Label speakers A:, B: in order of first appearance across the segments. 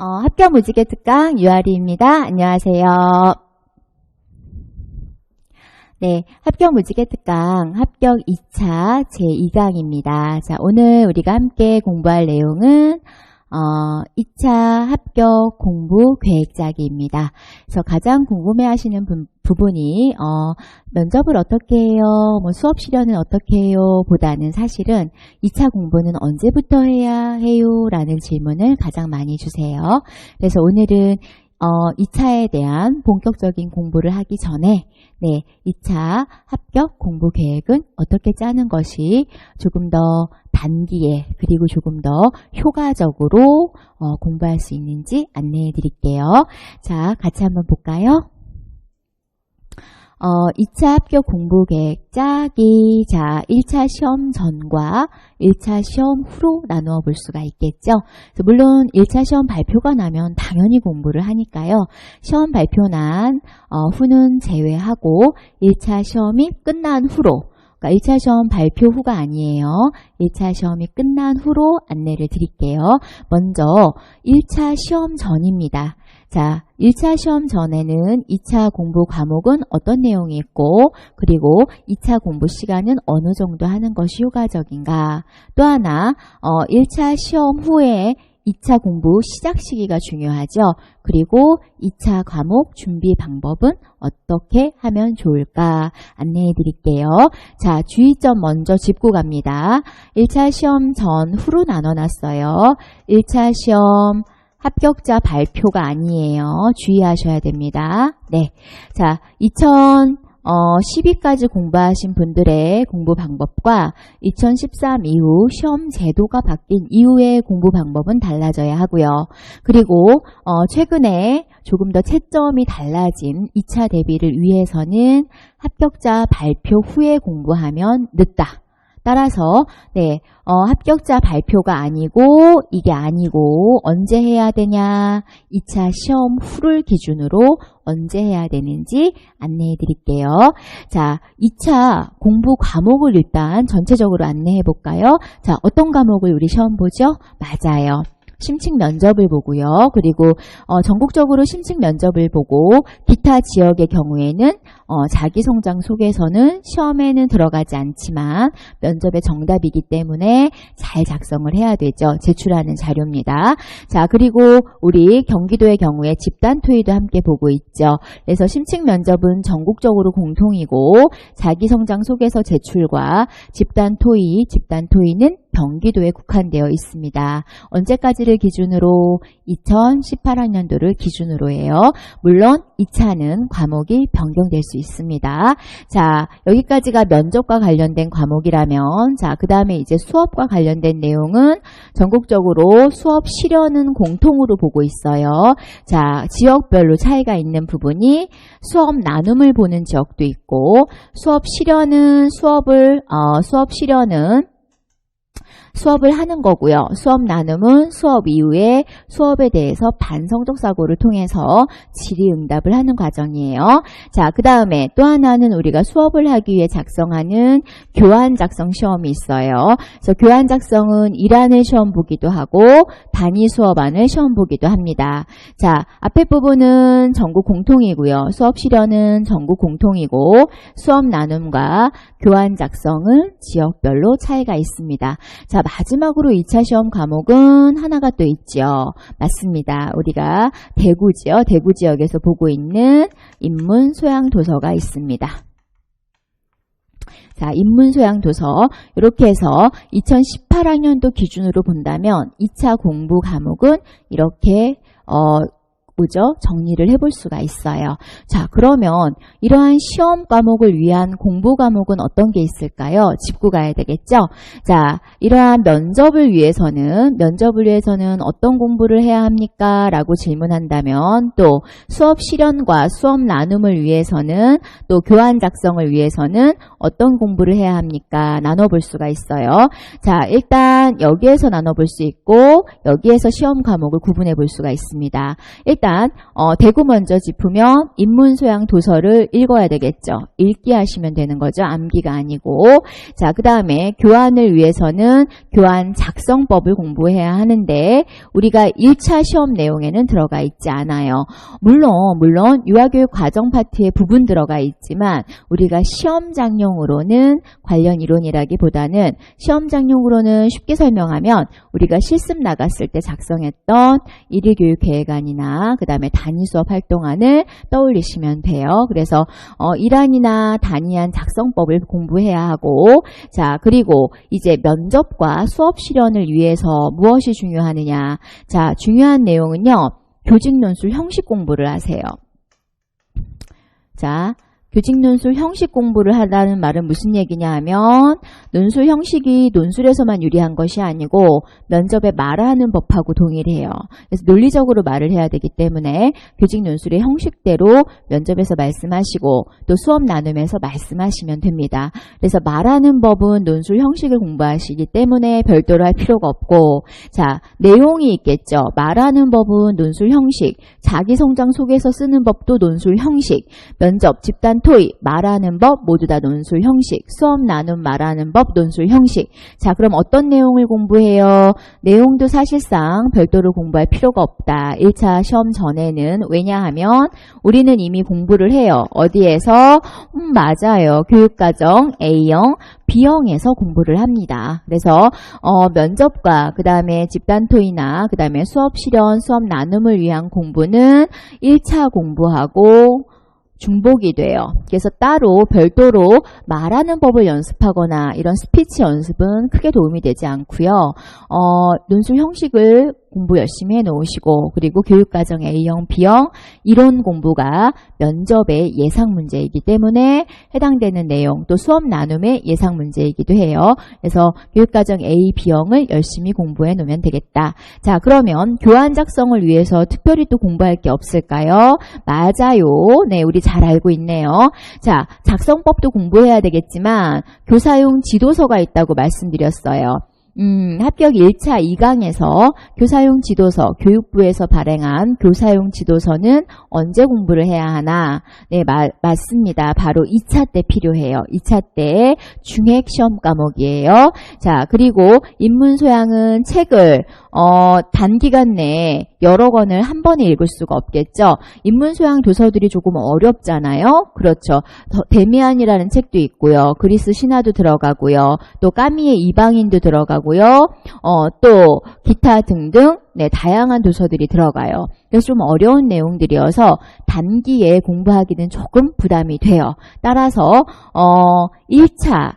A: 어, 합격 무지개 특강 유아리입니다. 안녕하세요. 네, 합격 무지개 특강 합격 2차 제2강입니다. 자, 오늘 우리가 함께 공부할 내용은 어, 2차 합격 공부 계획 짜기입니다. 그래서 가장 궁금해 하시는 분, 부분이 어, 면접을 어떻게 해요? 뭐 수업 실현은 어떻게 해요? 보다는 사실은 2차 공부는 언제부터 해야 해요? 라는 질문을 가장 많이 주세요. 그래서 오늘은 어, 2차에 대한 본격적인 공부를 하기 전에 네, 2차 합격 공부 계획은 어떻게 짜는 것이 조금 더 단기에 그리고 조금 더 효과적으로 어, 공부할 수 있는지 안내해 드릴게요. 자, 같이 한번 볼까요? 어, 2차 합격 공부 계획 짜기. 자, 1차 시험 전과 1차 시험 후로 나누어 볼 수가 있겠죠. 물론 1차 시험 발표가 나면 당연히 공부를 하니까요. 시험 발표 난 어, 후는 제외하고 1차 시험이 끝난 후로 그러니까 1차 시험 발표 후가 아니에요. 1차 시험이 끝난 후로 안내를 드릴게요. 먼저 1차 시험 전입니다. 자, 1차 시험 전에는 2차 공부 과목은 어떤 내용이 있고 그리고 2차 공부 시간은 어느 정도 하는 것이 효과적인가 또 하나 어, 1차 시험 후에 2차 공부 시작 시기가 중요하죠. 그리고 2차 과목 준비 방법은 어떻게 하면 좋을까 안내해 드릴게요. 자, 주의점 먼저 짚고 갑니다. 1차 시험 전 후로 나눠 놨어요. 1차 시험 합격자 발표가 아니에요. 주의하셔야 됩니다. 네. 자, 2012까지 공부하신 분들의 공부 방법과 2013 이후 시험 제도가 바뀐 이후의 공부 방법은 달라져야 하고요. 그리고 어, 최근에 조금 더 채점이 달라진 2차 대비를 위해서는 합격자 발표 후에 공부하면 늦다. 따라서 네 어, 합격자 발표가 아니고 이게 아니고 언제 해야 되냐 2차 시험 후를 기준으로 언제 해야 되는지 안내해 드릴게요. 자 2차 공부 과목을 일단 전체적으로 안내해 볼까요? 자 어떤 과목을 우리 시험 보죠? 맞아요. 심층 면접을 보고요. 그리고 어, 전국적으로 심층 면접을 보고 기타 지역의 경우에는 어, 자기 성장 속에서는 시험에는 들어가지 않지만 면접의 정답이기 때문에 잘 작성을 해야 되죠. 제출하는 자료입니다. 자 그리고 우리 경기도의 경우에 집단 토의도 함께 보고 있죠. 그래서 심층 면접은 전국적으로 공통이고 자기 성장 속에서 제출과 집단 토의, 집단 토의는 경기도에 국한되어 있습니다. 언제까지를 기준으로 2018학년도를 기준으로 해요. 물론 2차는 과목이 변경될 수 있습니다. 자, 여기까지가 면접과 관련된 과목이라면 자, 그 다음에 이제 수업과 관련된 내용은 전국적으로 수업 실현은 공통으로 보고 있어요. 자, 지역별로 차이가 있는 부분이 수업 나눔을 보는 지역도 있고 수업 실현은 수업을 어, 수업 실현은 수업을 하는 거고요. 수업 나눔은 수업 이후에 수업에 대해서 반성적 사고를 통해서 질의응답을 하는 과정이에요. 자, 그 다음에 또 하나는 우리가 수업을 하기 위해 작성하는 교환 작성 시험이 있어요. 그래서 교환 작성은 일안을 시험 보기도 하고 단위 수업안을 시험 보기도 합니다. 자, 앞에 부분은 전국 공통이고요. 수업 실현은 전국 공통이고 수업 나눔과 교환 작성은 지역별로 차이가 있습니다. 자, 마지막으로 2차 시험 과목은 하나가 또 있죠. 맞습니다. 우리가 대구지요. 대구 지역에서 보고 있는 인문 소양 도서가 있습니다. 자, 인문소양 도서 이렇게 해서 2018학년도 기준으로 본다면 2차 공부 과목은 이렇게 어, 뭐죠? 정리를 해볼 수가 있어요. 자, 그러면 이러한 시험 과목을 위한 공부 과목은 어떤 게 있을까요? 짚고 가야 되겠죠? 자, 이러한 면접을 위해서는 면접을 위해서는 어떤 공부를 해야 합니까? 라고 질문한다면 또 수업 실현과 수업 나눔을 위해서는 또 교환 작성을 위해서는 어떤 공부를 해야 합니까? 나눠볼 수가 있어요. 자, 일단 여기에서 나눠볼 수 있고 여기에서 시험 과목을 구분해 볼 수가 있습니다. 일단 일단 어, 대구 먼저 짚으면 인문소양 도서를 읽어야 되겠죠. 읽기 하시면 되는 거죠. 암기가 아니고. 자, 그 다음에 교환을 위해서는 교환 작성법을 공부해야 하는데 우리가 1차 시험 내용에는 들어가 있지 않아요. 물론 물론 유아교육 과정 파트에 부분 들어가 있지만 우리가 시험장용으로는 관련 이론이라기보다는 시험장용으로는 쉽게 설명하면 우리가 실습 나갔을 때 작성했던 일일교육 계획안이나 그 다음에 단위 수업 활동안을 떠올리시면 돼요. 그래서 어, 일안이나 단위안 작성법을 공부해야 하고 자 그리고 이제 면접과 수업 실현을 위해서 무엇이 중요하느냐 자 중요한 내용은요 교직 논술 형식 공부를 하세요. 자 교직 논술 형식 공부를 하다는 말은 무슨 얘기냐 하면 논술 형식이 논술에서만 유리한 것이 아니고 면접에 말하는 법하고 동일해요. 그래서 논리적으로 말을 해야 되기 때문에 교직 논술의 형식대로 면접에서 말씀하시고 또 수업 나눔에서 말씀하시면 됩니다. 그래서 말하는 법은 논술 형식을 공부하시기 때문에 별도로 할 필요가 없고 자 내용이 있겠죠. 말하는 법은 논술 형식, 자기 성장 속에서 쓰는 법도 논술 형식, 면접, 집단 토의, 말하는 법 모두 다 논술 형식, 수업 나눔 말하는 법 논술 형식. 자, 그럼 어떤 내용을 공부해요? 내용도 사실상 별도로 공부할 필요가 없다. 1차 시험 전에는 왜냐하면 우리는 이미 공부를 해요. 어디에서? 음, 맞아요. 교육과정 A형, B형에서 공부를 합니다. 그래서 어, 면접과 그 다음에 집단 토의나 그 다음에 수업 실현, 수업 나눔을 위한 공부는 1차 공부하고 중복이 돼요. 그래서 따로 별도로 말하는 법을 연습하거나 이런 스피치 연습은 크게 도움이 되지 않고요. 어, 논술 형식을 공부 열심히 해 놓으시고 그리고 교육과정 A형, B형 이론 공부가 면접의 예상 문제이기 때문에 해당되는 내용 또 수업 나눔의 예상 문제이기도 해요. 그래서 교육과정 A, B형을 열심히 공부해 놓으면 되겠다. 자 그러면 교환 작성을 위해서 특별히 또 공부할 게 없을까요? 맞아요. 네, 우리 잘 알고 있네요. 자, 작성법도 공부해야 되겠지만 교사용 지도서가 있다고 말씀드렸어요. 음, 합격 1차 2강에서 교사용 지도서, 교육부에서 발행한 교사용 지도서는 언제 공부를 해야 하나? 네, 마, 맞습니다. 바로 2차 때 필요해요. 2차 때 중핵 시험 과목이에요. 자, 그리고 인문소양은 책을 어, 단기간 내에 여러 권을 한 번에 읽을 수가 없겠죠. 인문소양 도서들이 조금 어렵잖아요. 그렇죠. 더- 데미안이라는 책도 있고요. 그리스 신화도 들어가고요. 또 까미의 이방인도 들어가고요. 어, 또 기타 등등 네, 다양한 도서들이 들어가요. 그래서 좀 어려운 내용들이어서 단기에 공부하기는 조금 부담이 돼요. 따라서 어, 1차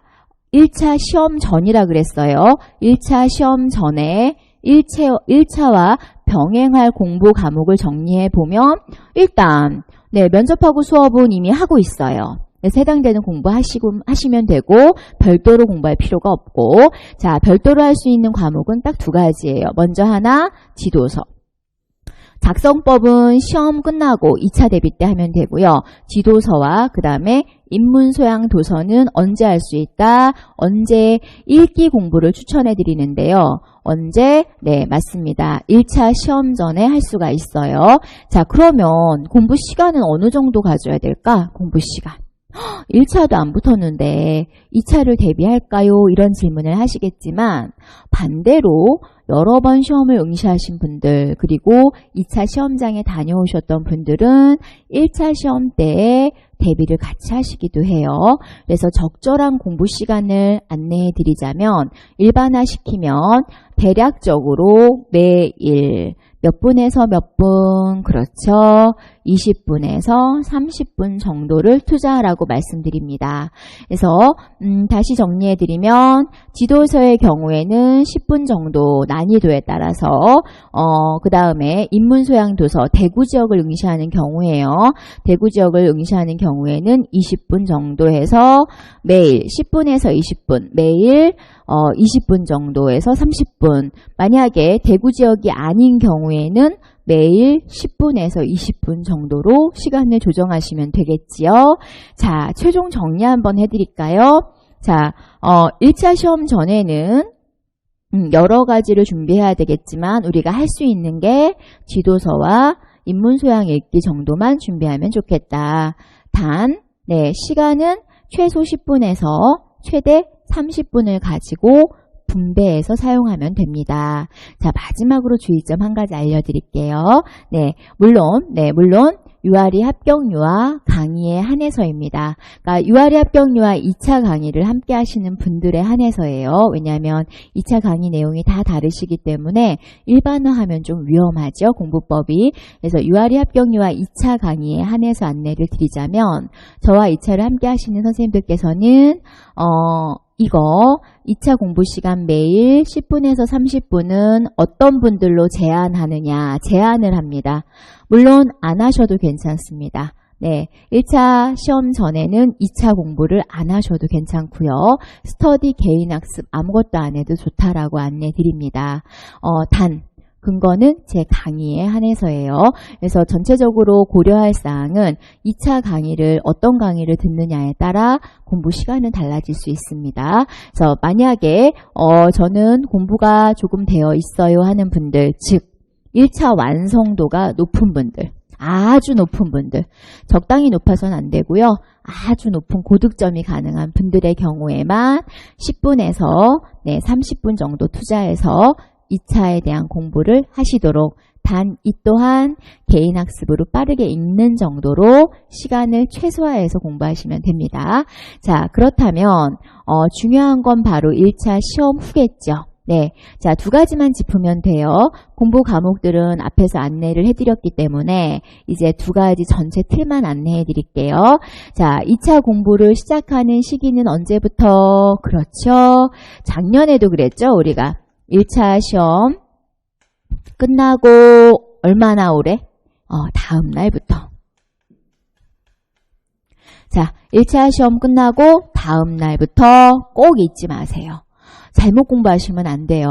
A: 1차 시험 전이라 그랬어요. 1차 시험 전에 1차, 1차와 병행할 공부 과목을 정리해 보면 일단 네, 면접하고 수업은 이미 하고 있어요. 그래서 해당되는 공부하시고 하시면 되고 별도로 공부할 필요가 없고 자 별도로 할 수 있는 과목은 딱 두 가지예요. 먼저 하나 지도서. 작성법은 시험 끝나고 2차 대비 때 하면 되고요. 지도서와 그 다음에 인문소양 도서는 언제 할 수 있다? 언제 읽기 공부를 추천해 드리는데요. 언제? 네, 맞습니다. 1차 시험 전에 할 수가 있어요. 자, 그러면 공부 시간은 어느 정도 가져야 될까? 공부 시간. 1차도 안 붙었는데 2차를 대비할까요? 이런 질문을 하시겠지만 반대로 여러 번 시험을 응시하신 분들 그리고 2차 시험장에 다녀오셨던 분들은 1차 시험 때에 대비를 같이 하시기도 해요. 그래서 적절한 공부 시간을 안내해 드리자면 일반화시키면 대략적으로 매일 몇 분에서 몇 분, 그렇죠. 20분에서 30분 정도를 투자하라고 말씀드립니다. 그래서 음, 다시 정리해드리면 지도서의 경우에는 10분 정도 난이도에 따라서 어, 그 다음에 인문소양도서 대구 지역을 응시하는 경우에요. 대구 지역을 응시하는 경우에는 20분 정도 해서 매일 10분에서 20분, 매일 어, 20분 정도에서 30분. 만약에 대구 지역이 아닌 경우에 는 매일 10분에서 20분 정도로 시간을 조정하시면 되겠지요. 자, 최종 정리 한번 해드릴까요? 자, 어, 1차 시험 전에는 음, 여러 가지를 준비해야 되겠지만 우리가 할 수 있는 게 지도서와 인문 소양 읽기 정도만 준비하면 좋겠다. 단, 네, 시간은 최소 10분에서 최대 30분을 가지고 분배해서 사용하면 됩니다. 자, 마지막으로 주의점 한 가지 알려드릴게요. 네, 물론, 네, 물론, 유아리 합격유아 강의에 한해서입니다. 그러니까 유아리 합격유아 2차 강의를 함께 하시는 분들에 한해서예요. 왜냐하면 2차 강의 내용이 다 다르시기 때문에 일반화하면 좀 위험하죠. 공부법이. 그래서 유아리 합격유아 2차 강의에 한해서 안내를 드리자면 저와 2차를 함께 하시는 선생님들께서는 어, 이거 2차 공부 시간 매일 10분에서 30분은 어떤 분들로 제한하느냐 제한을 합니다. 물론 안 하셔도 괜찮습니다. 네, 1차 시험 전에는 2차 공부를 안 하셔도 괜찮고요. 스터디 개인 학습 아무것도 안 해도 좋다라고 안내 드립니다. 어, 단 근거는 제 강의에 한해서예요. 그래서 전체적으로 고려할 사항은 2차 강의를 어떤 강의를 듣느냐에 따라 공부 시간은 달라질 수 있습니다. 그래서 만약에 어, 저는 공부가 조금 되어 있어요 하는 분들, 즉 1차 완성도가 높은 분들, 아주 높은 분들, 적당히 높아서는 안 되고요. 아주 높은 고득점이 가능한 분들의 경우에만 10분에서 네, 30분 정도 투자해서 2차에 대한 공부를 하시도록 단 이 또한 개인 학습으로 빠르게 읽는 정도로 시간을 최소화해서 공부하시면 됩니다. 자, 그렇다면 어, 중요한 건 바로 1차 시험 후겠죠. 네. 자, 두 가지만 짚으면 돼요. 공부 과목들은 앞에서 안내를 해드렸기 때문에 이제 두 가지 전체 틀만 안내해 드릴게요. 자, 2차 공부를 시작하는 시기는 언제부터? 그렇죠. 작년에도 그랬죠, 우리가. 1차 시험 끝나고 얼마나 오래? 어, 다음 날부터. 자, 1차 시험 끝나고 다음 날부터 꼭 잊지 마세요. 잘못 공부하시면 안 돼요.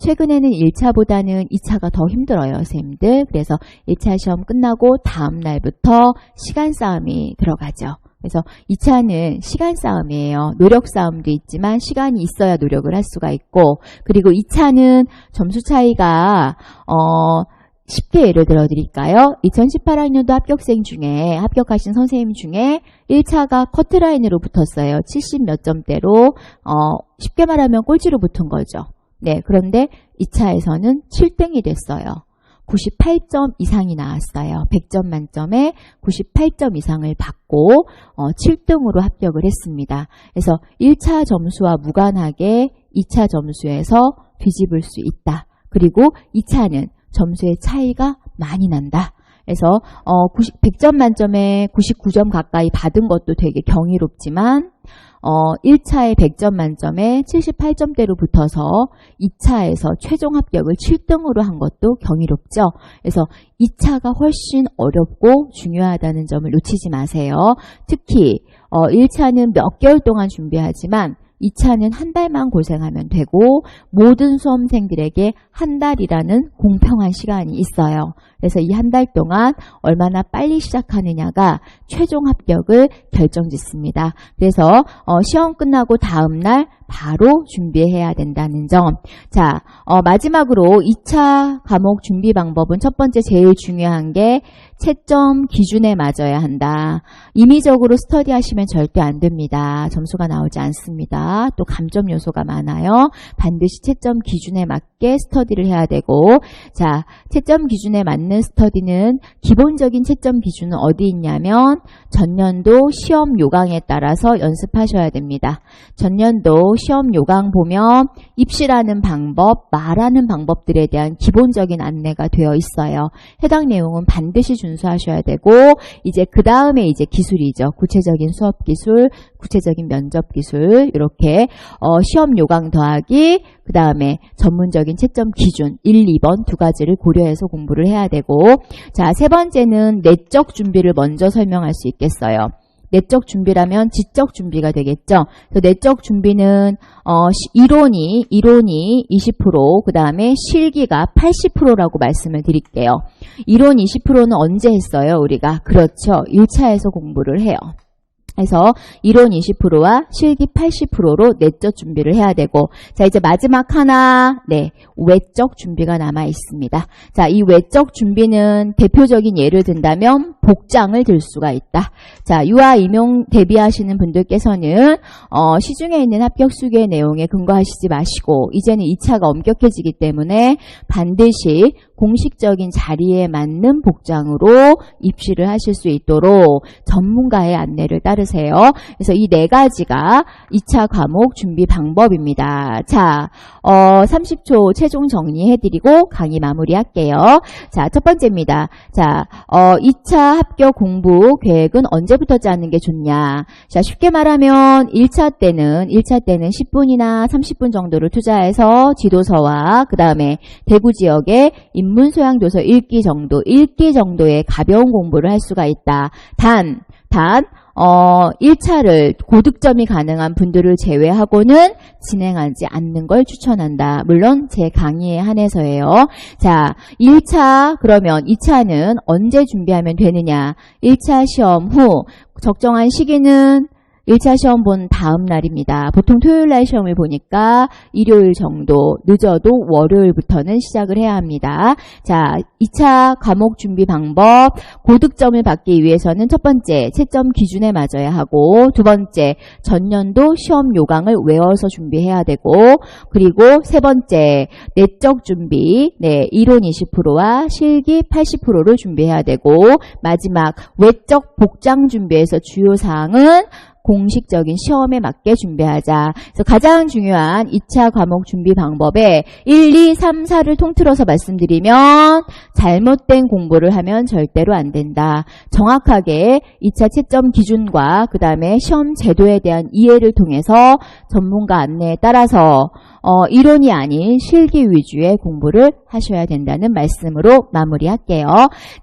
A: 최근에는 1차보다는 2차가 더 힘들어요, 선생님들. 그래서 1차 시험 끝나고 다음 날부터 시간 싸움이 들어가죠. 그래서 2차는 시간 싸움이에요. 노력 싸움도 있지만 시간이 있어야 노력을 할 수가 있고 그리고 2차는 점수 차이가 어 쉽게 예를 들어 드릴까요? 2018학년도 합격생 중에 합격하신 선생님 중에 1차가 커트라인으로 붙었어요. 70 몇 점대로 어 쉽게 말하면 꼴찌로 붙은 거죠. 네, 그런데 2차에서는 7등이 됐어요. 98점 이상이 나왔어요. 100점 만점에 98점 이상을 받고 어, 7등으로 합격을 했습니다. 그래서 1차 점수와 무관하게 2차 점수에서 뒤집을 수 있다. 그리고 2차는 점수의 차이가 많이 난다. 그래서 어, 90, 100점 만점에 99점 가까이 받은 것도 되게 경이롭지만 어, 1차에 100점 만점에 78점대로 붙어서 2차에서 최종 합격을 7등으로 한 것도 경이롭죠. 그래서 2차가 훨씬 어렵고 중요하다는 점을 놓치지 마세요. 특히 어, 1차는 몇 개월 동안 준비하지만 2차는 한 달만 고생하면 되고 모든 수험생들에게 한 달이라는 공평한 시간이 있어요. 그래서 이 한 달 동안 얼마나 빨리 시작하느냐가 최종 합격을 결정짓습니다. 그래서 어, 시험 끝나고 다음 날 바로 준비해야 된다는 점. 자, 어, 마지막으로 2차 과목 준비 방법은 첫 번째 제일 중요한 게 채점 기준에 맞아야 한다. 임의적으로 스터디 하시면 절대 안 됩니다. 점수가 나오지 않습니다. 또 감점 요소가 많아요. 반드시 채점 기준에 맞게 스터디를 해야 되고 자, 채점 기준에 맞는 스터디는 기본적인 채점 기준은 어디 있냐면 전년도 시험 요강에 따라서 연습하셔야 됩니다. 전년도 시험 요강 보면 입시라는 방법, 말하는 방법들에 대한 기본적인 안내가 되어 있어요. 해당 내용은 반드시 준수하셔야 되고 이제 그 다음에 이제 기술이죠. 구체적인 수업 기술, 구체적인 면접 기술 이렇게 어, 시험 요강 더하기 그 다음에 전문적인 채점 기준 1, 2번 두 가지를 고려해서 공부를 해야 되고 자 세 번째는 내적 준비를 먼저 설명할 수 있겠어요. 내적 준비라면 지적 준비가 되겠죠. 그래서 내적 준비는 어, 이론이 이론이 20%, 그 다음에 실기가 80%라고 말씀을 드릴게요. 이론 20%는 언제 했어요, 우리가? 그렇죠. 1차에서 공부를 해요. 해서 이론 20%와 실기 80%로 내적 준비를 해야 되고 자 이제 마지막 하나 네 외적 준비가 남아 있습니다. 자이 외적 준비는 대표적인 예를 든다면 복장을 들 수가 있다. 자 유아 임용 대비하시는 분들께서는 어, 시중에 있는 합격 수기의 내용에 근거하시지 마시고 이제는 2차가 엄격해지기 때문에 반드시 공식적인 자리에 맞는 복장으로 입시를 하실 수 있도록 전문가의 안내를 따르세요. 그래서 이 네 가지가 2차 과목 준비 방법입니다. 자, 어, 30초 최종 정리해드리고 강의 마무리할게요. 자, 첫 번째입니다. 자, 어, 2차 합격 공부 계획은 언제부터 짜는 게 좋냐? 자, 쉽게 말하면 1차 때는 1차 때는 10분이나 30분 정도를 투자해서 지도서와 그 다음에 대구 지역의 인문 소양 도서 읽기 정도, 읽기 정도의 가벼운 공부를 할 수가 있다. 단, 단, 어, 1차를 고득점이 가능한 분들을 제외하고는 진행하지 않는 걸 추천한다. 물론 제 강의에 한해서예요. 자, 1차 그러면 2차는 언제 준비하면 되느냐? 1차 시험 후 적정한 시기는 1차 시험 본 다음 날입니다. 보통 토요일 날 시험을 보니까 일요일 정도, 늦어도 월요일부터는 시작을 해야 합니다. 자, 2차 과목 준비 방법, 고득점을 받기 위해서는 첫 번째, 채점 기준에 맞아야 하고, 두 번째, 전년도 시험 요강을 외워서 준비해야 되고, 그리고 세 번째, 내적 준비, 네, 이론 20%와 실기 80%를 준비해야 되고, 마지막, 외적 복장 준비에서 주요 사항은 공식적인 시험에 맞게 준비하자. 그래서 가장 중요한 2차 과목 준비 방법에 1, 2, 3, 4를 통틀어서 말씀드리면 잘못된 공부를 하면 절대로 안 된다. 정확하게 2차 채점 기준과 그 다음에 시험 제도에 대한 이해를 통해서 전문가 안내에 따라서 어, 이론이 아닌 실기 위주의 공부를 하셔야 된다는 말씀으로 마무리할게요.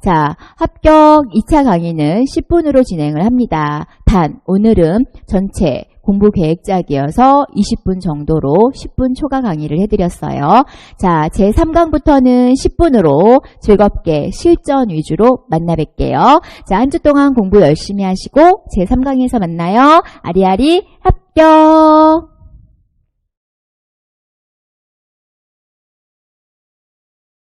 A: 자, 합격 2차 강의는 10분으로 진행을 합니다. 단, 오늘은 전체 공부 계획 짝이어서 20분 정도로 10분 초과 강의를 해드렸어요. 자, 제 3강부터는 10분으로 즐겁게 실전 위주로 만나 뵐게요. 자, 한 주 동안 공부 열심히 하시고 제 3강에서 만나요. 아리아리 합격!